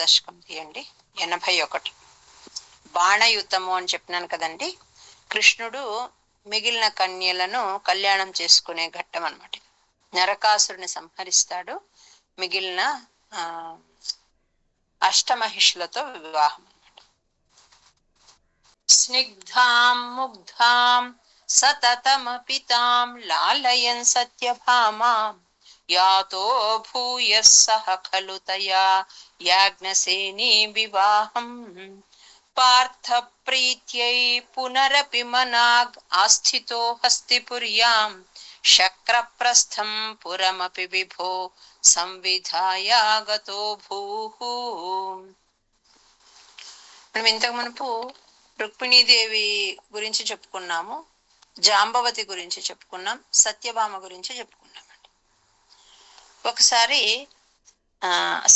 దశకం తీయండి. ఎనభై ఒకటి బాణయుద్ధము అని చెప్పినాను కదండి. కృష్ణుడు మిగిలిన కన్యలను కళ్యాణం చేసుకునే ఘట్టం అనమాట నరకాసురుని సంహరిస్తాడు. మిగిలిన ఆ అష్టమహిషులతో వివాహం అనమాట స్నిగ్ధాం ముగ్ధాం సతతమపి పితాం లాలయన్ సత్యభామాం. యాతో భూయ సహ ఖలు తయా యాజ్ఞసేని వివాహం. పార్థ ప్రీత్యై పునరపి మనాగ్ ఆస్థితో హస్తిపుర్యాం శక్రప్రస్థం పురమపి విభో సంవిధాయాగతో భూ మనం ఇంతకు మునుపు రుక్మిణీదేవి గురించి చెప్పుకున్నాము జాంబవతి గురించి చెప్పుకున్నాం సత్యభామ గురించి చెప్పుకున్నాం. ఒకసారి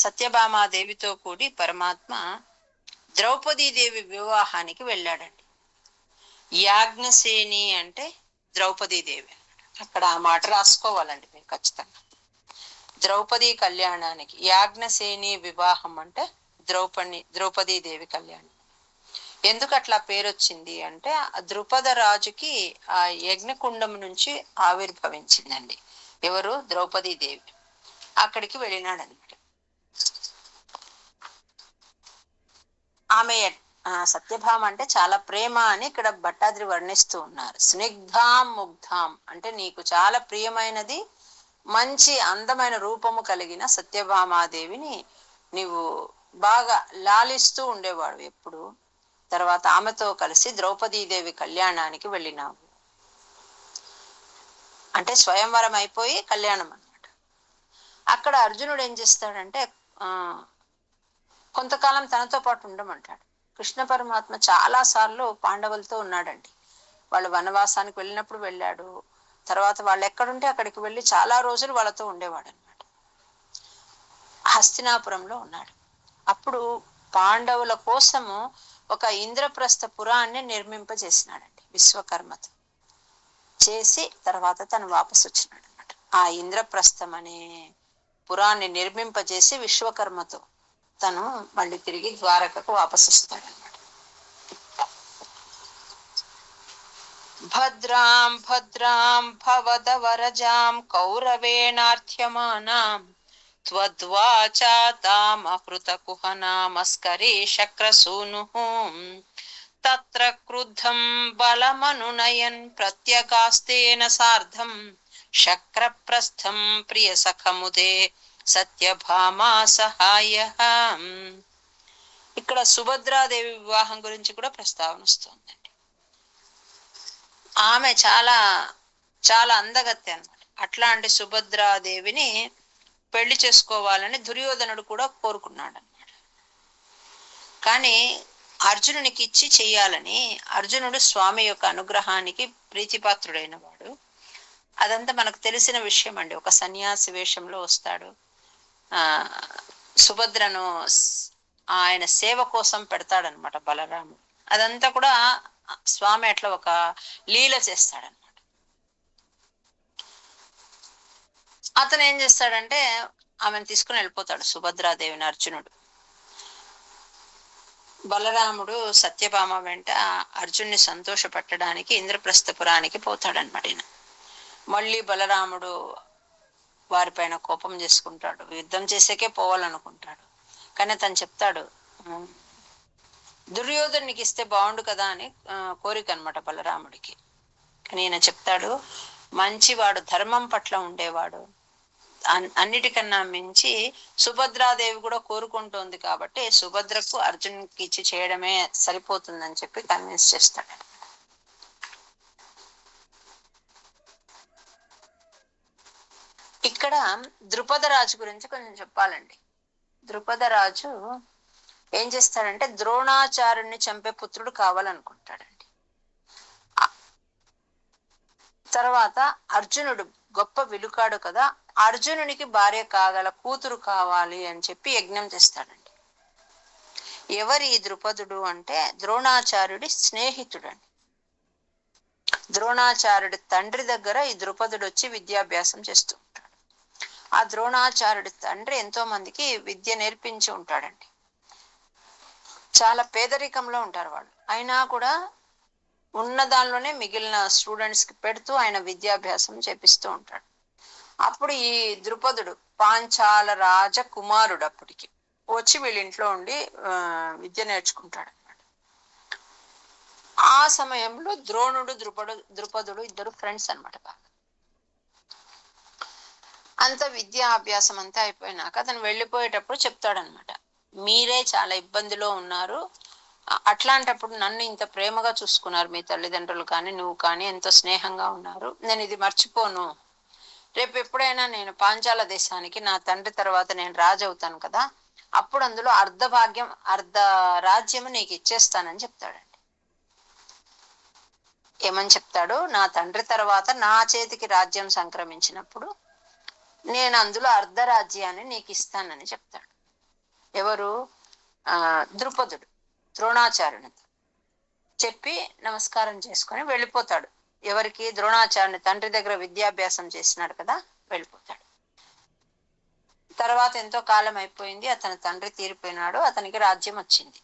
సత్యభామాదేవితో కూడి పరమాత్మ ద్రౌపదీదేవి వివాహానికి వెళ్ళాడండి. యాజ్ఞసేని అంటే ద్రౌపదీదేవి అక్కడ ఆ మాట రాసుకోవాలండి మీరు ఖచ్చితంగా. ద్రౌపది కళ్యాణానికి యాజ్ఞసేని వివాహం అంటే ద్రౌపది ద్రౌపదీదేవి కళ్యాణం. ఎందుకు అట్లా పేరు వచ్చింది అంటే ద్రుపద రాజుకి ఆ యజ్ఞకుండం నుంచి ఆవిర్భవించిందండి. ఎవరు? ద్రౌపదీదేవి. అక్కడికి వెళ్ళినాడు అనమాట ఆమె సత్యభామ అంటే చాలా ప్రేమ అని ఇక్కడ భట్టాద్రి వర్ణిస్తూ ఉన్నారు. స్నిగ్ధాం ముగ్ధాం అంటే నీకు చాలా ప్రియమైనది మంచి అందమైన రూపము కలిగిన సత్యభామాదేవిని నీవు బాగా లాలిస్తూ ఉండేవాడు ఎప్పుడు. తర్వాత ఆమెతో కలిసి ద్రౌపదీదేవి కళ్యాణానికి వెళ్ళినావు. అంటే స్వయంవరం అయిపోయి కళ్యాణం అక్కడ అర్జునుడు ఏం చేస్తాడంటే ఆ కొంతకాలం తనతో పాటు ఉండమంటాడు. కృష్ణ పరమాత్మ చాలా సార్లు పాండవులతో ఉన్నాడండి. వాళ్ళు వనవాసానికి వెళ్ళినప్పుడు వెళ్ళాడు. తర్వాత వాళ్ళు ఎక్కడుంటే అక్కడికి వెళ్ళి చాలా రోజులు వాళ్ళతో ఉండేవాడు అనమాట హస్తినాపురంలో ఉన్నాడు. అప్పుడు పాండవుల కోసము ఒక ఇంద్రప్రస్థ పురాన్ని నిర్మింపజేసినాడండి విశ్వకర్మతో. చేసి తర్వాత తను వాపసు వచ్చినాడు అనమాట ఆ ఇంద్రప్రస్థం అనే పురాన్ని నిర్మింపజేసి విశ్వకర్మతో తను మళ్ళీ తిరిగి ద్వారకకు వాపసు వస్తాడు భద్రాం భద్రాం భవద వరజాం కౌరవేణార్థ్యమానాం త్వద్వాచా తామహృతకుహనామస్కరే శక్రసూనుః తత్ర క్రుద్ధం బలమనునయన్ ప్రత్యగాస్తేన సార్ధం శక్రప్రస్థం ప్రియసఖముదే సత్యభామా సహాయ ఇక్కడ సుభద్రాదేవి వివాహం గురించి కూడా ప్రస్తావన వస్తుంది ఆమె చాలా చాలా అందగత్తె అనమాట అట్లాంటి సుభద్రాదేవిని పెళ్ళి చేసుకోవాలని దుర్యోధనుడు కూడా కోరుకున్నాడు అన్నమాట కానీ అర్జునునికి ఇచ్చి చెయ్యాలని అర్జునుడు స్వామి యొక్క అనుగ్రహానికి ప్రీతిపాత్రుడైన వాడు అదంతా మనకు తెలిసిన విషయం అండి ఒక సన్యాసి వేషంలో వస్తాడు. ఆ సుభద్రను ఆయన సేవ కోసం పెడతాడనమాట బలరాముడు. అదంతా కూడా స్వామి అట్లా ఒక లీల చేస్తాడనమాట. అతను ఏం చేస్తాడంటే ఆమెను తీసుకుని వెళ్ళిపోతాడు సుభద్రాదేవిని అర్జునుడు. బలరాముడు సత్యభామ వెంట అర్జున్ని సంతోషపెట్టడానికి ఇంద్రప్రస్థపురానికి పోతాడనమాట ఈయన. మళ్ళీ బలరాముడు వారిపైన కోపం చేసుకుంటాడు. యుద్ధం చేసేకే పోవాలనుకుంటాడు. కానీ తను చెప్తాడు "ఉమ్, దుర్యోధనునికి ఇస్తే బాగుండు కదా అని కోరిక అనమాట బలరాముడికి. కానీ ఈయన చెప్తాడు మంచివాడు ధర్మం పట్ల ఉండేవాడు. అన్- అన్నిటికన్నా మించి సుభద్రాదేవి కూడా కోరుకుంటోంది కాబట్టి సుభద్రకు అర్జున్కి ఇచ్చి చేయడమే సరిపోతుందని చెప్పి కన్విన్స్ చేస్తాడు. ఇక్కడ ద్రుపద రాజు గురించి కొంచెం చెప్పాలండి. ద్రుపద రాజు ఏం చేస్తాడంటే ద్రోణాచార్యుని చంపే పుత్రుడు కావాలనుకుంటాడండి. తర్వాత అర్జునుడు గొప్ప విలుకాడు కదా అర్జునునికి భార్య కాగల కూతురు కావాలి అని చెప్పి యజ్ఞం చేస్తాడండి. ఎవరి ఈ ద్రుపదుడు అంటే ద్రోణాచార్యుడి స్నేహితుడండి. ద్రోణాచార్యుడి తండ్రి దగ్గర ఈ ద్రుపదుడు వచ్చి విద్యాభ్యాసం చేస్తూ ఉంటాడు. ఆ ద్రోణాచార్యుడి తండ్రి ఎంతో మందికి విద్య నేర్పించి ఉంటాడండి. చాలా పేదరికంలో ఉంటారు వాళ్ళు. అయినా కూడా ఉన్న దానిలోనే మిగిలిన స్టూడెంట్స్కి పెడుతూ ఆయన విద్యాభ్యాసం చేపిస్తూ ఉంటాడు. అప్పుడు ఈ ద్రుపదుడు పాంచాల రాజ కుమారుడు అప్పటికి వచ్చి వీళ్ళ ఇంట్లో ఉండి విద్య నేర్చుకుంటాడు అనమాట ఆ సమయంలో ద్రోణుడు ద్రుపడు ద్రుపదుడు ఇద్దరు ఫ్రెండ్స్ అనమాట బాగా అంత విద్యా అభ్యాసం అంతా అయిపోయినాక అతను వెళ్ళిపోయేటప్పుడు చెప్తాడనమాట. మీరే చాలా ఇబ్బందిలో ఉన్నారు. అట్లాంటప్పుడు నన్ను ఇంత ప్రేమగా చూసుకున్నారు మీ తల్లిదండ్రులు కానీ నువ్వు కానీ ఎంతో స్నేహంగా ఉన్నారు. నేను ఇది మర్చిపోను. రేపు ఎప్పుడైనా నేను పాంచాల దేశానికి నా తండ్రి తర్వాత నేను రాజవుతాను కదా. అప్పుడు అందులో అర్ధ భాగ్యం అర్ధ రాజ్యము నీకు ఇచ్చేస్తానని చెప్తాడండి. ఏమని చెప్తాడు? నా తండ్రి తర్వాత నా చేతికి రాజ్యం సంక్రమించినప్పుడు నేను అందులో అర్ధ రాజ్యాన్ని నీకు ఇస్తానని చెప్తాడు. ఎవరు? ఆ ద్రుపదుడు ద్రోణాచార్యునితో చెప్పి నమస్కారం చేసుకొని వెళ్ళిపోతాడు. ఎవరికి? ద్రోణాచార్యుని తండ్రి దగ్గర విద్యాభ్యాసం చేసినాడు కదా వెళ్ళిపోతాడు. తర్వాత ఎంతో కాలం అయిపోయింది అతని తండ్రి తీరిపోయినాడు అతనికి రాజ్యం వచ్చింది.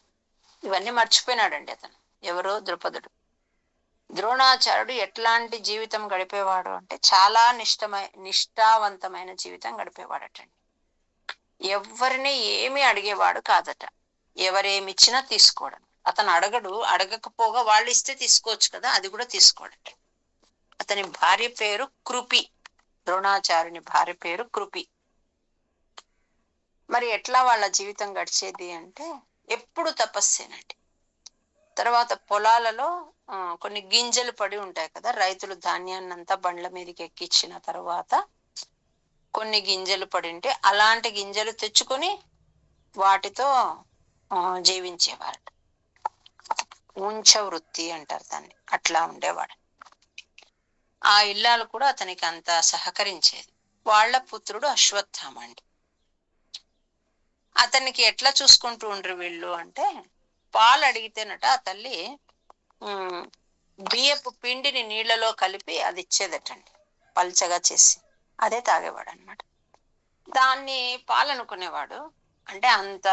ఇవన్నీ మర్చిపోయినాడండి అతను. ఎవరు? ద్రుపదుడు. ద్రోణాచార్యుడు ఎట్లాంటి జీవితం గడిపేవాడు అంటే చాలా నిష్టమై నిష్ఠావంతమైన జీవితం గడిపేవాడటండి. ఎవరిని ఏమి అడిగేవాడు కాదట. ఎవరేమిచ్చినా తీసుకోవడం. అతను అడగడు అడగకపోగా వాళ్ళు ఇస్తే తీసుకోవచ్చు కదా అది కూడా తీసుకోడట. అతని భార్య పేరు కృపి. ద్రోణాచార్యుని భార్య పేరు కృపి. మరి ఎట్లా వాళ్ళ జీవితం గడిచేది అంటే ఎప్పుడు తపస్సేనండి. తర్వాత పొలాలలో కొన్ని గింజలు పడి ఉంటాయి కదా రైతులు ధాన్యాన్ని అంతా బండ్ల మీదకి ఎక్కించిన తర్వాత కొన్ని గింజలు పడింటే అలాంటి గింజలు తెచ్చుకొని వాటితో జీవించేవాడు ఉంచ వృత్తి అంటారు దాన్ని. అట్లా ఉండేవాడు. ఆ ఇల్లాలు కూడా అతనికి అంత సహకరించేది. వాళ్ళ పుత్రుడు అశ్వత్థామ అండి. అతనికి ఎట్లా చూసుకుంటూ ఉండరు వీళ్ళు అంటే పాలు అడిగితేనట ఆ తల్లి బియ్యపు పిండిని నీళ్ళలో కలిపి అది ఇచ్చేదటండి. పల్చగా చేసి. అదే తాగేవాడు అనమాట దాన్ని పాలనుకునేవాడు. అంటే అంత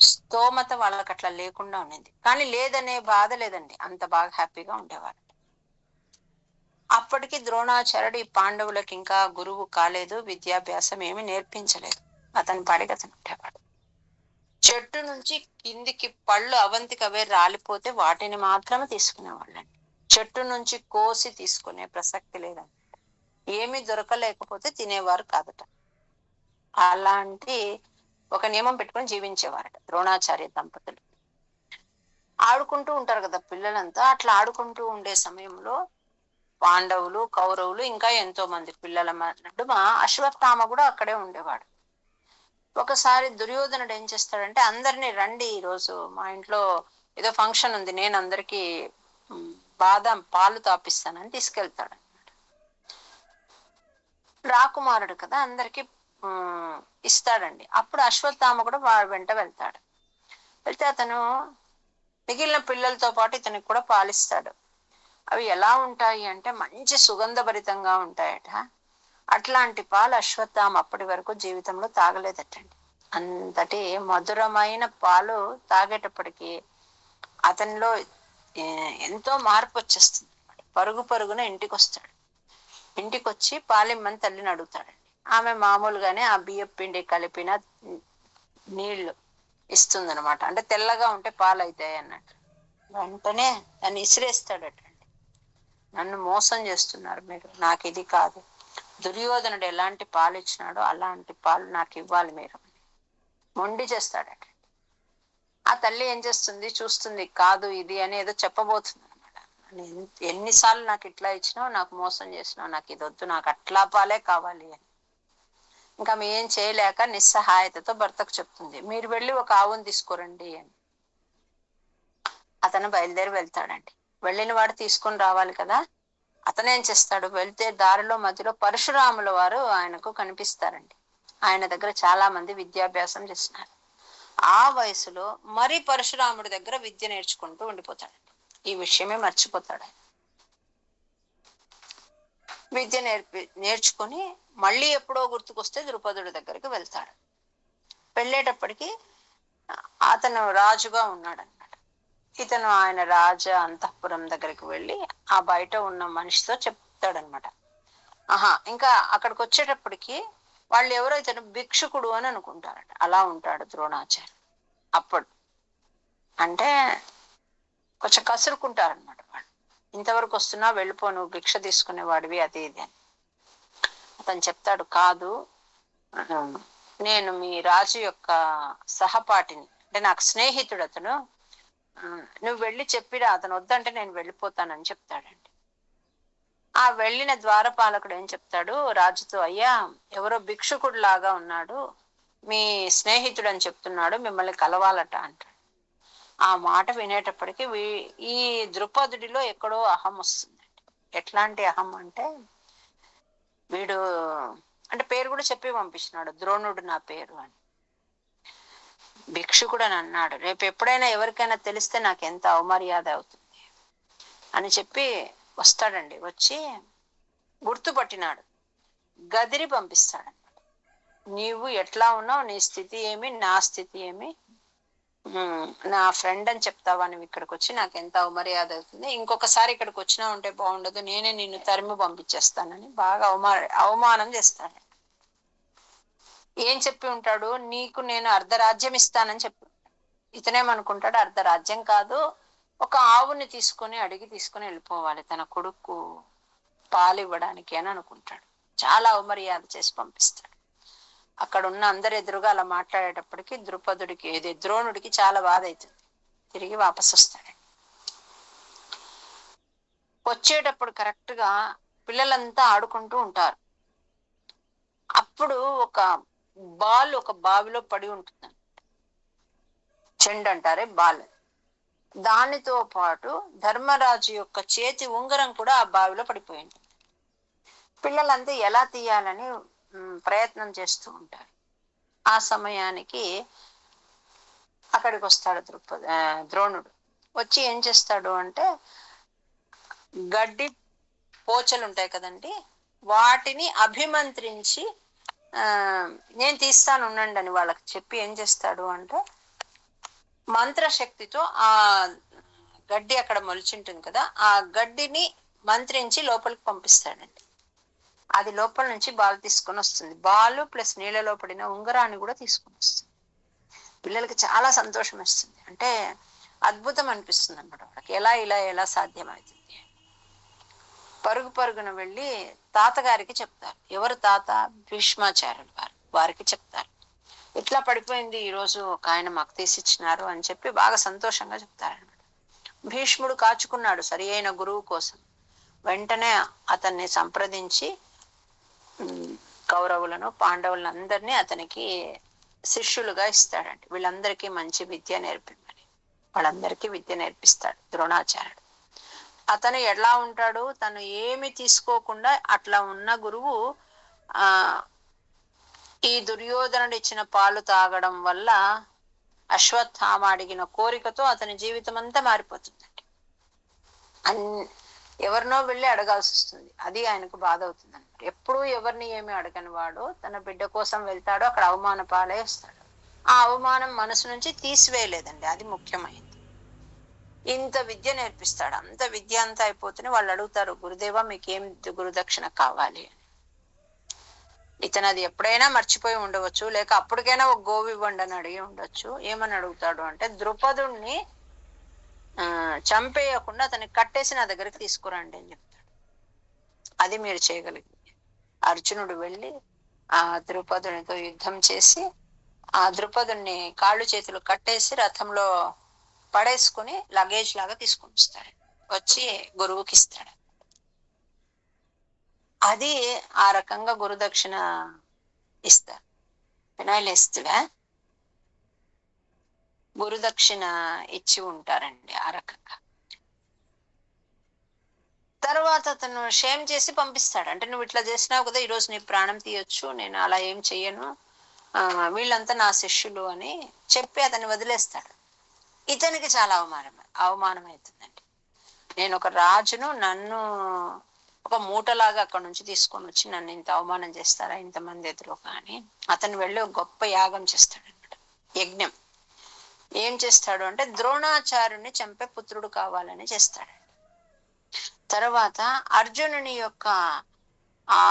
స్తోమత వాళ్ళకి అట్లా లేకుండా ఉండింది కానీ లేదనే బాధ లేదండి. అంత బాగా హ్యాపీగా ఉండేవారు అప్పటికి ద్రోణాచార్యుడు ఈ పాండవులకు ఇంకా గురువు కాలేదు. విద్యాభ్యాసం ఏమి నేర్పించలేదు. అతని పాడికి అతను ఉండేవాడు చెట్టు నుంచి కిందికి పళ్ళు అవంతికి అవే రాలిపోతే వాటిని మాత్రమే తీసుకునేవాళ్ళండి చెట్టు నుంచి కోసి తీసుకునే ప్రసక్తి లేదండి. ఏమీ దొరకలేకపోతే తినేవారు కాదట. అలాంటి ఒక నియమం పెట్టుకొని జీవించేవారట ద్రోణాచార్య దంపతులు. ఆడుకుంటూ ఉంటారు కదా పిల్లలంతా అట్లా ఆడుకుంటూ ఉండే సమయంలో పాండవులు కౌరవులు ఇంకా ఎంతో మంది పిల్లల నడుమ అశ్వత్థామ కూడా అక్కడే ఉండేవాడు. ఒకసారి దుర్యోధనుడు ఏం చేస్తాడంటే అందరినీ రండి ఈ రోజు మా ఇంట్లో ఏదో ఫంక్షన్ ఉంది నేను అందరికి బాదం పాలు తాపిస్తానని తీసుకెళ్తాడు. రాకుమారుడు కదా అందరికి ఇస్తాడండి. అప్పుడు అశ్వత్థామ కూడా వాడి వెంట వెళ్తాడు. వెళ్తే అతను మిగిలిన పిల్లలతో పాటు ఇతనికి కూడా పాలిస్తాడు. అవి ఎలా ఉంటాయి అంటే మంచి సుగంధభరితంగా ఉంటాయట. అట్లాంటి పాలు అశ్వత్థామ అప్పటి వరకు జీవితంలో తాగలేదటండి. అంతటి మధురమైన పాలు తాగేటప్పటికి అతనిలో ఎంతో మార్పు వచ్చేస్తుంది. పరుగు పరుగున ఇంటికి వస్తాడు ఇంటికి వచ్చి పాలిమ్మని తల్లిని అడుగుతాడండి. ఆమె మామూలుగానే ఆ బియ్యం పిండి కలిపిన నీళ్ళు ఇస్తుందనమాట అంటే తెల్లగా ఉంటే పాలు అవుతాయి అన్నట్టు. వెంటనే దాన్ని ఇసిరేస్తాడటండి. నన్ను మోసం చేస్తున్నారు మీరు. నాకు ఇది కాదు. దుర్యోధనుడు ఎలాంటి పాలు ఇచ్చినాడో అలాంటి పాలు నాకు ఇవ్వాలి మీరు. మొండి చేస్తాడట ఆ తల్లి ఏం చేస్తుంది? చూస్తుంది కాదు ఇది అని ఏదో చెప్పబోతుంది అనమాట. ఎన్నిసార్లు నాకు ఇట్లా ఇచ్చినావు నాకు మోసం చేసినావు నాకు ఇది వద్దు నాకు అట్లా పాలే కావాలి అని. ఇంకా మేము ఏం చేయలేక నిస్సహాయతతో భర్తకు చెప్తుంది మీరు వెళ్ళి ఒక ఆవును తీసుకురండి అని. అతను బయలుదేరి వెళ్తాడండి. వెళ్ళిన వాడు తీసుకొని రావాలి కదా అతనేం చేస్తాడు? వెళ్తే దారిలో మధ్యలో పరశురాముల వారు ఆయనకు కనిపిస్తారండి. ఆయన దగ్గర చాలా మంది విద్యాభ్యాసం చేసినారు ఆ వయసులో మరి పరశురాముడి దగ్గర విద్య నేర్చుకుంటూ ఉండిపోతాడండి ఈ విషయమే మర్చిపోతాడు విద్య నేర్పి నేర్చుకొని మళ్ళీ ఎప్పుడో గుర్తుకొస్తే ద్రుపదుడి దగ్గరికి వెళ్తాడు. వెళ్ళేటప్పటికి అతను రాజుగా ఉన్నాడు ఇతను ఆయన రాజ అంతఃపురం దగ్గరికి వెళ్ళి ఆ బయట ఉన్న మనిషితో చెప్తాడనమాట. ఆహా ఇంకా అక్కడికి వచ్చేటప్పటికి వాళ్ళు ఎవరో ఇతను భిక్షుకుడు అని అనుకుంటారట. అలా ఉంటాడు ద్రోణాచార్య అప్పుడు అంటే కొంచెం కసురుకుంటారనమాట వాళ్ళు. ఇంతవరకు వస్తున్నా వెళ్ళిపో నువ్వు భిక్ష తీసుకునేవాడివి అది ఇది అని. అతను చెప్తాడు కాదు నేను మీ రాజు యొక్క సహపాఠిని అంటే నాకు స్నేహితుడు అతను నువ్వు వెళ్ళి చెప్పిరా అతను వద్దంటే నేను వెళ్ళిపోతానని చెప్తాడండి. ఆ వెళ్ళిన ద్వారపాలకుడు ఏం చెప్తాడు? రాజుతో అయ్యా ఎవరో భిక్షుకుడు లాగా ఉన్నాడు మీ స్నేహితుడు అని చెప్తున్నాడు మిమ్మల్ని కలవాలట అంటాడు. ఆ మాట వినేటప్పటికి వీ- ఈ ద్రుపదుడిలో ఎక్కడో అహం వస్తుందండి. ఎట్లాంటి అహం అంటే వీడు అంటే పేరు కూడా చెప్పి పంపించినాడు ద్రోణుడు నా పేరు అని. భిక్షుకుడు అని అన్నాడు రేపు ఎప్పుడైనా ఎవరికైనా తెలిస్తే నాకు ఎంత అవమర్యాద అవుతుంది అని చెప్పి వస్తాడండి. వచ్చి గుర్తుపట్టినాడు. గదిరి పంపిస్తాడన్నమాట. నీవు ఎట్లా ఉన్నావు? నీ స్థితి ఏమి? నా స్థితి ఏమి? నా ఫ్రెండ్ అని చెప్తావా? నువ్వు ఇక్కడికి వచ్చి నాకు ఎంత అవమర్యాద అవుతుంది? ఇంకొకసారి ఇక్కడికి వచ్చినా ఉంటే బాగుండదు. నేనే నిన్ను తరిమి పంపించేస్తానని బాగా అవమా అవమానం చేస్తాడు. ఏం చెప్పి ఉంటాడు? నీకు నేను అర్ధరాజ్యం ఇస్తానని చెప్పి ఇతనేమనుకుంటాడు? అర్ధరాజ్యం కాదు. ఒక ఆవుని తీసుకొని అడిగి తీసుకొని వెళ్ళిపోవాలి. తన కొడుకు పాలు ఇవ్వడానికి అని అనుకుంటాడు. చాలా అవమర్యాద చేసి పంపిస్తాడు. అక్కడ ఉన్న అందరి ఎదురుగా అలా మాట్లాడేటప్పటికి ద్రుపదుడికి ఏది ద్రోణుడికి చాలా బాధ అవుతుంది తిరిగి వాపస్ వస్తాడు. వచ్చేటప్పుడు కరెక్ట్గా పిల్లలంతా ఆడుకుంటూ ఉంటారు. అప్పుడు ఒక బాల్ ఒక బావిలో పడి ఉంటుంది. చెండు అంటారే బాల్. దానితో పాటు ధర్మరాజు యొక్క చేతి ఉంగరం కూడా ఆ బావిలో పడిపోయింది. పిల్లలంతా ఎలా తీయాలని ప్రయత్నం చేస్తూ ఉంటారు. ఆ సమయానికి అక్కడికి వస్తాడు ద్రుపద ద్రోణుడు. వచ్చి ఏం చేస్తాడు అంటే గడ్డి పోచలు ఉంటాయి కదండి వాటిని అభిమంత్రించి నేను తీస్తాను ఉండండి అని వాళ్ళకి చెప్పి ఏం చేస్తాడు అంటే మంత్రశక్తితో ఆ గడ్డి అక్కడ మొలిచింటుంది కదా ఆ గడ్డిని మంత్రించి లోపలికి పంపిస్తాడండి. అది లోపల నుంచి బాల్ తీసుకొని వస్తుంది. బాలు ప్లస్ నీళ్ళలో పడిన ఉంగరాన్ని కూడా తీసుకొని వస్తుంది. పిల్లలకి చాలా సంతోషం వస్తుంది. అంటే అద్భుతం అనిపిస్తుంది అనమాట వాళ్ళకి. ఎలా ఇలా ఎలా సాధ్యమవుతుంది? పరుగు పరుగున వెళ్ళి తాతగారికి చెప్తారు. ఎవరు తాత? భీష్మాచార్యులు వారు. వారికి చెప్తారు. ఇట్లా పడిపోయింది ఈ రోజు ఒక ఆయన మాకు తీసిచ్చినారు అని చెప్పి బాగా సంతోషంగా చెప్తారనమాట భీష్ముడు కాచుకున్నాడు సరి అయిన గురువు కోసం. వెంటనే అతన్ని సంప్రదించి కౌరవులను పాండవులను అందరినీ అతనికి శిష్యులుగా ఇస్తాడండి వీళ్ళందరికీ మంచి విద్య నేర్పిమని వాళ్ళందరికీ విద్య నేర్పిస్తాడు ద్రోణాచార్యుడు. అతను ఎలా ఉంటాడు తను ఏమి తీసుకోకుండా అట్లా ఉన్న గురువు ఆ ఈ దుర్యోధనుడు ఇచ్చిన పాలు తాగడం వల్ల అశ్వత్థామ అడిగిన కోరికతో అతని జీవితం అంతా మారిపోతుందండి. ఎవరినో వెళ్ళి అడగాల్సి వస్తుంది. అది ఆయనకు బాధ అవుతుంది అనమాట ఎప్పుడు ఎవరిని ఏమి అడగని వాడు తన బిడ్డ కోసం వెళ్తాడో అక్కడ అవమాన పాలే వస్తాడు. ఆ అవమానం మనసు నుంచి తీసివేయలేదండి. అది ముఖ్యమైనది. ఇంత విద్య నేర్పిస్తాడు. అంత విద్య అంతా అయిపోతేనే వాళ్ళు అడుగుతారు గురుదేవా మీకేం గురుదక్షిణ కావాలి? అని ఇతను అది ఎప్పుడైనా మర్చిపోయి ఉండవచ్చు లేక అప్పటికైనా ఒక గోవి ఇవ్వండి అని అడిగి ఉండొచ్చు. ఏమని అడుగుతాడు అంటే ద్రుపదుణ్ణి ఆ చంపేయకుండా అతన్ని కట్టేసి నా దగ్గరికి తీసుకురండి అని చెప్తాడు. అది మీరు చేయగలిగింది అర్జునుడు వెళ్ళి ఆ ద్రుపదునితో యుద్ధం చేసి ఆ ద్రుపదుణ్ణి కాళ్ళు చేతులు కట్టేసి రథంలో పడేసుకుని లగేజ్ లాగా తీసుకొని వస్తాడు వచ్చి గురువుకి ఇస్తాడు. అది ఆ రకంగా గురుదక్షిణ ఇస్తారు. వినాయలేస్తుడా గురుదక్షిణ ఇచ్చి ఉంటారండి ఆ రకంగా. తర్వాత అతను షేమ్ చేసి పంపిస్తాడు. అంటే నువ్వు ఇట్లా చేసినావు కదా ఈరోజు నీ ప్రాణం తీయొచ్చు నేను అలా ఏం చెయ్యను. వీళ్ళంతా నా శిష్యులు అని చెప్పి అతన్ని వదిలేస్తాడు. ఇతనికి చాలా అవమానం అవమానం అవుతుందండి నేను ఒక రాజును నన్ను ఒక మూటలాగా అక్కడ నుంచి తీసుకొని వచ్చి నన్ను ఇంత అవమానం చేస్తారా ఇంతమంది ఎదురు కానీ అతను వెళ్ళి ఒక గొప్ప యాగం చేస్తాడు అనమాట యజ్ఞం. ఏం చేస్తాడు అంటే ద్రోణాచార్యుని చంపే పుత్రుడు కావాలని చేస్తాడు. తర్వాత అర్జునుని యొక్క ఆ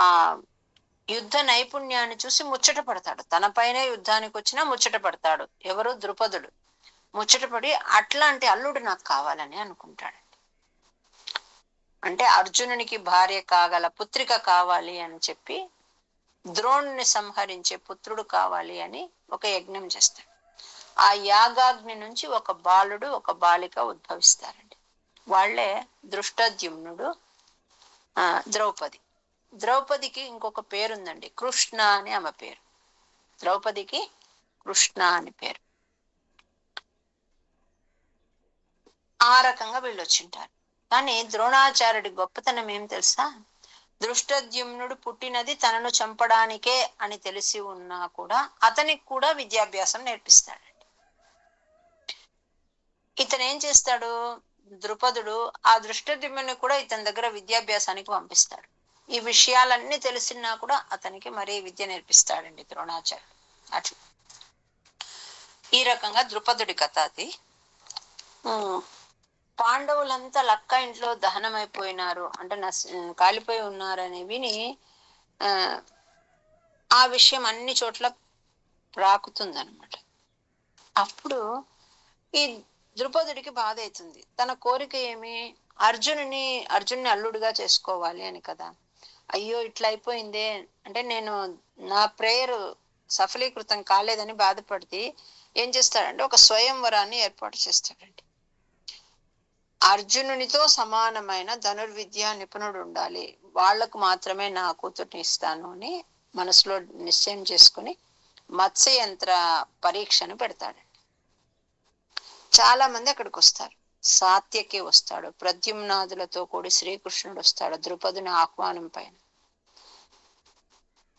యుద్ధ నైపుణ్యాన్ని చూసి ముచ్చట పడతాడు. తన పైనే యుద్ధానికి వచ్చినా ముచ్చట పడతాడు. ఎవరు? ద్రుపదుడు. ముచ్చటపడి అట్లాంటి అల్లుడు నాకు కావాలని అనుకుంటాడు అంటే అర్జునునికి భార్య కాగల పుత్రిక కావాలి అని చెప్పి ద్రోణుని సంహరించే పుత్రుడు కావాలి అని ఒక యజ్ఞం చేస్తాడు. ఆ యాగాగ్ని నుంచి ఒక బాలుడు ఒక బాలిక ఉద్భవిస్తారండి. వాళ్ళే దృష్టద్యుమ్నుడు ఆ ద్రౌపది. ద్రౌపదికి ఇంకొక పేరుందండి కృష్ణ అని ఆమె పేరు. ద్రౌపదికి కృష్ణ అని పేరు. ఆ రకంగా వీళ్ళు వచ్చింటారు. కానీ ద్రోణాచార్యుడి గొప్పతనం ఏం తెలుసా? దృష్టద్యుమ్నుడు పుట్టినది తనను చంపడానికే అని తెలిసి ఉన్నా కూడా అతనికి కూడా విద్యాభ్యాసం నేర్పిస్తాడండి ఇతను ఏం చేస్తాడు? ద్రుపదుడు ఆ దృష్టద్యుమ్నుని కూడా ఇతని దగ్గర విద్యాభ్యాసానికి పంపిస్తాడు. ఈ విషయాలన్నీ తెలిసినా కూడా అతనికి మరీ విద్య నేర్పిస్తాడండి ద్రోణాచార్యుడు. అట్లా. ఈ రకంగా ద్రుపదుడి కథ అది. పాండవులంతా లక్క ఇంట్లో దహనమైపోయినారు. అంటే నశ కాలిపోయి ఉన్నారని విని ఆ విషయం అన్ని చోట్ల రాకుతుందనమాట అప్పుడు ఈ ద్రుపదుడికి బాధ అవుతుంది తన కోరిక ఏమి? అర్జునుని అర్జున్ని అల్లుడిగా చేసుకోవాలి అని కదా. అయ్యో ఇట్లా అయిపోయిందే. అంటే నేను నా ప్రేయర్ సఫలీకృతం కాలేదని బాధపడితే ఏం చేస్తాడంటే ఒక స్వయంవరాన్ని ఏర్పాటు చేస్తాడండి. అర్జునునితో సమానమైన ధనుర్విద్య నిపుణుడు ఉండాలి వాళ్ళకు మాత్రమే నా కూతుర్ని ఇస్తాను అని మనసులో నిశ్చయం చేసుకుని మత్స్య యంత్ర పరీక్షను పెడతాడు. చాలా మంది అక్కడికి వస్తారు సాత్యకి వస్తాడు. ప్రద్యుమ్నాదులతో కూడి శ్రీకృష్ణుడు వస్తాడు ద్రుపదుని ఆహ్వానం పైన.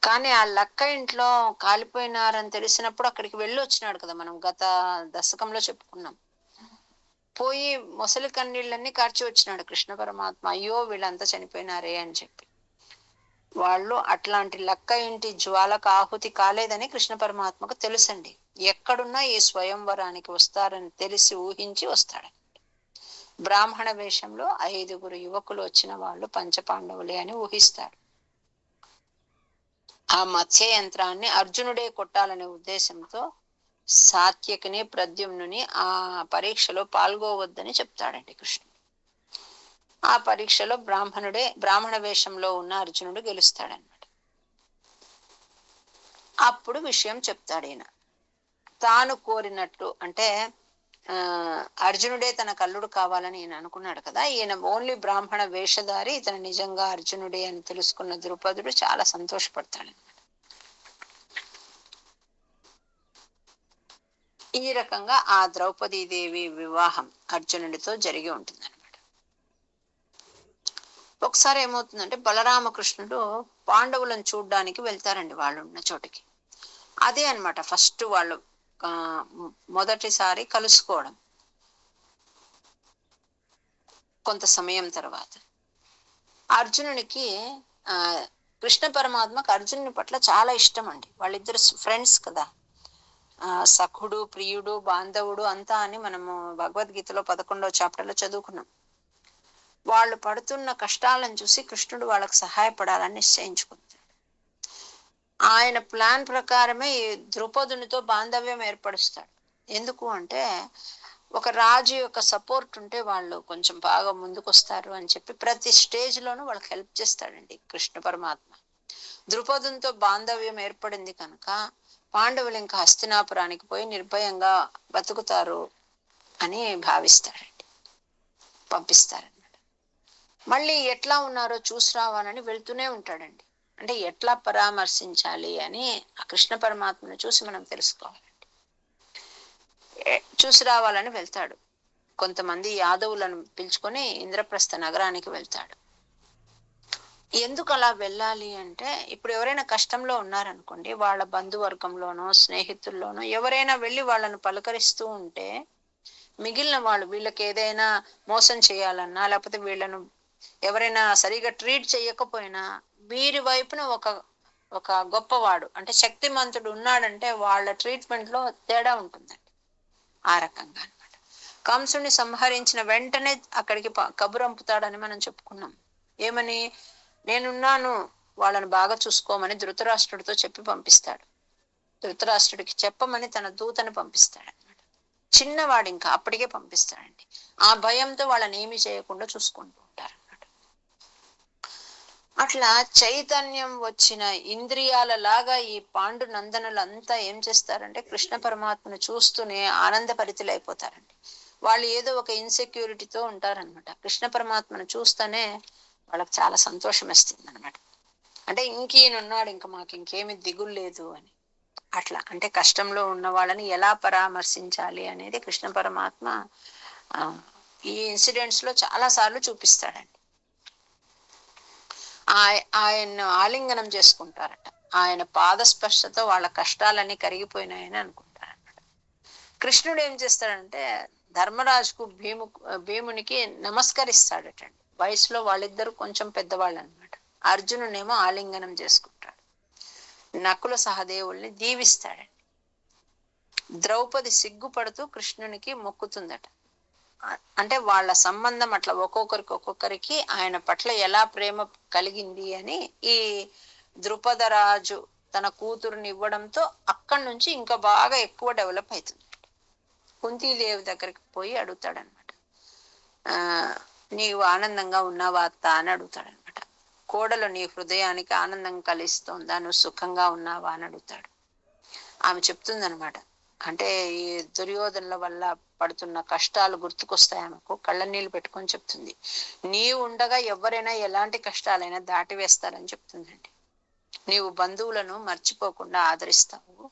కానీ ఆ లక్క ఇంట్లో కాలిపోయినారని తెలిసినప్పుడు అక్కడికి వెళ్ళి వచ్చినాడు కదా మనం. గత దశకంలో చెప్పుకున్నాం. పోయి మొసలి కన్నీళ్ళన్నీ కార్చి వచ్చినాడు కృష్ణ పరమాత్మ. అయ్యో వీళ్ళంతా చనిపోయినారే అని చెప్పి. వాళ్ళు అట్లాంటి లక్క ఇంటి జ్వాలకు ఆహుతి కాలేదని కృష్ణ పరమాత్మకు తెలుసండి. ఎక్కడున్నా ఈ స్వయంవరానికి వస్తారని తెలిసి ఊహించి వస్తాడు. బ్రాహ్మణ వేషంలో ఐదుగురు యువకులు వచ్చిన వాళ్ళు పంచపాండవులే అని ఊహిస్తారు. ఆ మత్స్య యంత్రాన్ని అర్జునుడే కొట్టాలనే ఉద్దేశంతో సాత్యకిని ప్రద్యుమ్నుని ఆ పరీక్షలో పాల్గోవద్దని చెప్తాడండి కృష్ణుడు. ఆ పరీక్షలో బ్రాహ్మణుడే బ్రాహ్మణ వేషంలో ఉన్న అర్జునుడు గెలుస్తాడనమాట అప్పుడు విషయం చెప్తాడు ఈయన. తాను కోరినట్టు అంటే ఆ అర్జునుడే తన కల్లుడు కావాలని ఈయన అనుకున్నాడు కదా ఈయన ఓన్లీ బ్రాహ్మణ వేషధారి ఇతను నిజంగా అర్జునుడే అని తెలుసుకున్న ద్రుపదుడు చాలా సంతోషపడతాడు ఈ రకంగా ఆ ద్రౌపదీదేవి వివాహం అర్జునుడితో జరిగి ఉంటుంది అనమాట ఒకసారి ఏమవుతుందంటే బలరామకృష్ణుడు పాండవులను చూడ్డానికి వెళ్తారండి వాళ్ళు ఉన్న చోటికి. అదే అన్నమాట ఫస్ట్ వాళ్ళు మొదటిసారి కలుసుకోవడం. కొంత సమయం తర్వాత. అర్జునునికి ఆ కృష్ణ పరమాత్మకు అర్జునుని పట్ల చాలా ఇష్టం అండి వాళ్ళిద్దరు ఫ్రెండ్స్ కదా. సఖుడు ప్రియుడు బాంధవుడు అంతా అని మనము భగవద్గీతలో పదకొండవ చాప్టర్లో చదువుకున్నాం. వాళ్ళు పడుతున్న కష్టాలను చూసి కృష్ణుడు వాళ్ళకి సహాయపడాలని నిశ్చయించుకుంటాడు ఆయన ప్లాన్ ప్రకారమే ఈ ద్రుపదునితో బాంధవ్యం ఏర్పరుస్తాడు. ఎందుకు అంటే ఒక రాజు యొక్క సపోర్ట్ ఉంటే వాళ్ళు కొంచెం బాగా ముందుకొస్తారు అని చెప్పి ప్రతి స్టేజ్ లోనూ వాళ్ళకి హెల్ప్ చేస్తాడండి కృష్ణ పరమాత్మ. ద్రుపదునితో బాంధవ్యం ఏర్పడింది కనుక పాండవులు ఇంకా హస్తినాపురానికి పోయి నిర్భయంగా బతుకుతారు అని భావిస్తాడండి పంపిస్తారన్నమాట. మళ్ళీ ఎట్లా ఉన్నారో చూసి రావాలని వెళ్తూనే ఉంటాడండి. అంటే ఎట్లా పరామర్శించాలి అని ఆ కృష్ణ పరమాత్మను చూసి మనం తెలుసుకోవాలండి. ఏ- చూసి రావాలని వెళ్తాడు. కొంతమంది యాదవులను పిలుచుకొని ఇంద్రప్రస్థ నగరానికి వెళ్తాడు. ఎందుకు అలా వెళ్ళాలి అంటే ఇప్పుడు ఎవరైనా కష్టంలో ఉన్నారనుకోండి వాళ్ళ బంధువర్గంలోనో స్నేహితుల్లోనో ఎవరైనా వెళ్ళి వాళ్ళను పలకరిస్తూ ఉంటే మిగిలిన వాళ్ళు వీళ్ళకి ఏదైనా మోసం చేయాలన్నా లేకపోతే వీళ్ళను ఎవరైనా సరిగా ట్రీట్ చేయకపోయినా వీరి వైపున ఒక ఒక గొప్పవాడు అంటే శక్తిమంతుడు ఉన్నాడంటే వాళ్ళ ట్రీట్మెంట్లో తేడా ఉంటుందండి. ఆ రకంగా అనమాట కంసుని సంహరించిన వెంటనే అక్కడికి ప- కబురంపుతాడని మనం చెప్పుకున్నాం. ఏమని? నేనున్నాను వాళ్ళని బాగా చూసుకోమని ధృతరాష్ట్రుడితో చెప్పి పంపిస్తాడు. ధృతరాష్ట్రుడికి చెప్పమని తన దూతను పంపిస్తాడు అనమాట చిన్నవాడు ఇంకా అప్పటికే పంపిస్తాడండి. ఆ భయంతో వాళ్ళని ఏమి చేయకుండా చూసుకుంటూ ఉంటారన్నమాట అట్లా చైతన్యం వచ్చిన ఇంద్రియాల లాగా ఈ పాండు నందనులంతా ఏం చేస్తారంటే కృష్ణ పరమాత్మను చూస్తూనే ఆనందపరితులైపోతారండి వాళ్ళు ఏదో ఒక ఇన్సెక్యూరిటీతో ఉంటారనమాట కృష్ణ పరమాత్మను చూస్తేనే వాళ్ళకి చాలా సంతోషం ఇస్తుంది అనమాట అంటే ఇంకేనున్నాడు ఇంకా మాకు ఇంకేమి దిగులు లేదు అని. అట్లా. అంటే కష్టంలో ఉన్న వాళ్ళని ఎలా పరామర్శించాలి అనేది కృష్ణ పరమాత్మ ఈ ఇన్సిడెంట్స్లో చాలా సార్లు చూపిస్తాడండి. ఆయ ఆయన ఆలింగనం చేసుకుంటారట. ఆయన పాదస్పర్శతో వాళ్ళ కష్టాలన్నీ కరిగిపోయినాయని అనుకుంటారన్నమాట. కృష్ణుడు ఏం చేస్తాడంటే ధర్మరాజుకు భీము భీమునికి నమస్కరిస్తాడటండి. వయసులో వాళ్ళిద్దరు కొంచెం పెద్దవాళ్ళు అనమాట అర్జునునేమో ఆలింగనం చేసుకుంటాడు. నకుల సహదేవుల్ని దీవిస్తాడండి ద్రౌపది సిగ్గుపడుతూ కృష్ణునికి మొక్కుతుందట. అంటే వాళ్ళ సంబంధం అట్లా ఒక్కొక్కరికి ఒక్కొక్కరికి ఆయన పట్ల ఎలా ప్రేమ కలిగింది అని ఈ ద్రుపదరాజు తన కూతురుని ఇవ్వడంతో అక్కడి నుంచి ఇంకా బాగా ఎక్కువ డెవలప్ అవుతుంది. కుంతీదేవి దగ్గరికి పోయి అడుగుతాడనమాట. ఆ నీవు ఆనందంగా ఉన్నావా అత్త అని అడుగుతాడనమాట. కోడలు నీ హృదయానికి ఆనందం కలిస్తోందా? నువ్వు సుఖంగా ఉన్నావా అని అడుగుతాడు. ఆమె చెప్తుందనమాట. అంటే ఈ దుర్యోధనల వల్ల పడుతున్న కష్టాలు గుర్తుకొస్తాయి ఆమెకు. కళ్ళ నీళ్ళు పెట్టుకొని చెప్తుంది. నీవు ఉండగా ఎవరైనా ఎలాంటి కష్టాలైనా దాటివేస్తారని చెప్తుందండి. నీవు బంధువులను మర్చిపోకుండా ఆదరిస్తావు.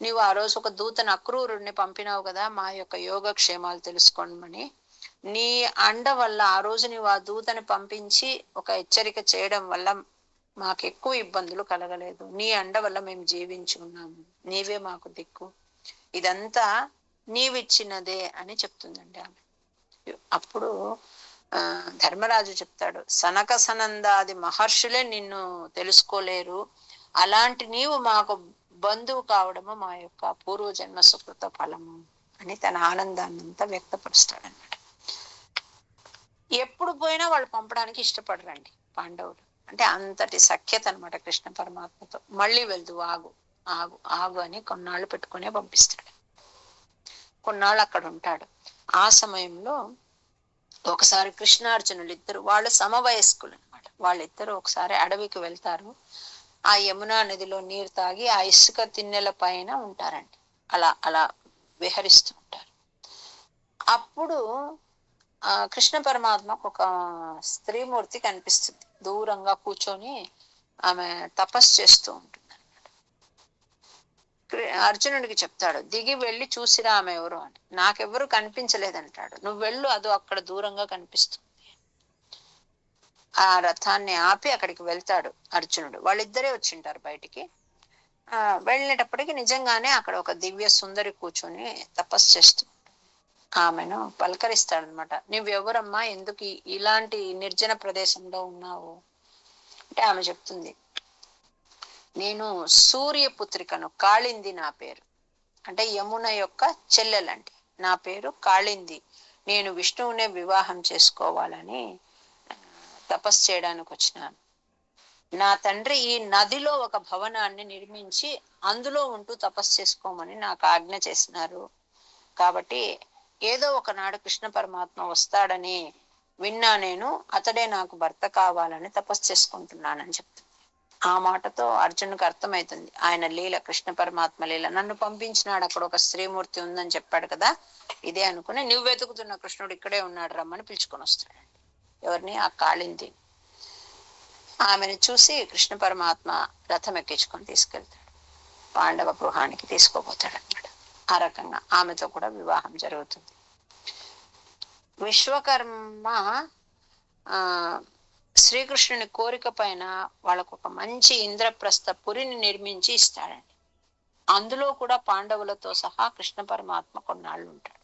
నీవు ఆ రోజు ఒక దూతను అక్రూరుడిని పంపినావు కదా మా యొక్క యోగక్షేమాలు తెలుసుకోమని. నీ అండ వల్ల ఆ రోజు నీవు ఆ దూతని పంపించి ఒక హెచ్చరిక చేయడం వల్ల మాకు ఎక్కువ ఇబ్బందులు కలగలేదు. నీ అండ వల్ల మేము జీవించి ఉన్నాము. నీవే మాకు దిక్కు. ఇదంతా నీవిచ్చినదే అని చెప్తుందండి ఆమె. అప్పుడు ఆ ధర్మరాజు చెప్తాడు సనక సనందాది మహర్షులే నిన్ను తెలుసుకోలేరు. అలాంటి నీవు మాకు బంధువు కావడము మా యొక్క పూర్వజన్మ సుకృత ఫలము అని తన ఆనందాన్ని అంతా ఎప్పుడు పోయినా వాళ్ళు పంపడానికి ఇష్టపడరండి పాండవులు. అంటే అంతటి సఖ్యత అనమాట కృష్ణ పరమాత్మతో. మళ్ళీ వెళ్దు ఆగు ఆగు ఆగు అని కొన్నాళ్ళు పెట్టుకునే పంపిస్తాడు. కొన్నాళ్ళు అక్కడ ఉంటాడు. ఆ సమయంలో ఒకసారి కృష్ణార్జునులు ఇద్దరు వాళ్ళు సమవయస్కులు అనమాట వాళ్ళిద్దరు ఒకసారి అడవికి వెళ్తారు. ఆ యమునా నదిలో నీరు తాగి ఆ ఇసుక తిన్నెల పైన ఉంటారండి. అలా అలా విహరిస్తూ ఉంటారు. అప్పుడు ఆ కృష్ణ పరమాత్మకు ఒక స్త్రీమూర్తి కనిపిస్తుంది. దూరంగా కూర్చొని ఆమె తపస్సు చేస్తూ ఉంటుంది అర్జునుడికి చెప్తాడు దిగి వెళ్ళి చూసిరా ఆమె ఎవరు? అని. నాకెవరు కనిపించలేదంటాడు నువ్వు వెళ్ళు అదో అక్కడ దూరంగా కనిపిస్తుంది ఆ రథాన్ని ఆపి అక్కడికి వెళ్తాడు అర్జునుడు. వాళ్ళిద్దరే వచ్చింటారు బయటికి. ఆ వెళ్ళేటప్పటికి నిజంగానే అక్కడ ఒక దివ్య సుందరి కూర్చొని తపస్సు చేస్తూ ఆమెను పలకరిస్తాడనమాట. నువ్వెవరమ్మా? ఎందుకు ఇలాంటి నిర్జన ప్రదేశంలో ఉన్నావు? అంటే ఆమె చెప్తుంది. నేను సూర్యపుత్రికను కాళింది నా పేరు. అంటే యమున యొక్క చెల్లెలండి నా పేరు కాళింది. నేను విష్ణువునే వివాహం చేసుకోవాలని తపస్సు చేయడానికి వచ్చినాను. నా తండ్రి ఈ నదిలో ఒక భవనాన్ని నిర్మించి అందులో ఉంటూ తపస్సు చేసుకోమని నాకు ఆజ్ఞ చేసినారు. కాబట్టి ఏదో ఒకనాడు కృష్ణ పరమాత్మ వస్తాడని విన్నా నేను అతడే నాకు భర్త కావాలని తపస్సు చేసుకుంటున్నానని చెప్తుంది. ఆ మాటతో అర్జునుకు అర్థమవుతుంది ఆయన లీల కృష్ణ పరమాత్మ లీల. నన్ను పంపించినాడు అక్కడ ఒక స్త్రీమూర్తి ఉందని చెప్పాడు కదా. ఇదే అనుకుని నువ్వు వెతుకుతున్న కృష్ణుడు ఇక్కడే ఉన్నాడు రమ్మని పిలుచుకొని వస్తాడు ఎవరిని? ఆ కాళింది. ఆమెను చూసి కృష్ణ పరమాత్మ రథం ఎక్కించుకొని తీసుకెళ్తాడు. పాండవ గృహానికి తీసుకోపోతాడు అన్నాడు ఆ రకంగా ఆమెతో కూడా వివాహం జరుగుతుంది. విశ్వకర్మ ఆ శ్రీకృష్ణుని కోరిక పైన వాళ్ళకు ఒక మంచి ఇంద్రప్రస్థ పురిని నిర్మించి ఇస్తాడండి. అందులో కూడా పాండవులతో సహా కృష్ణ పరమాత్మ కొన్నాళ్ళు ఉంటాడు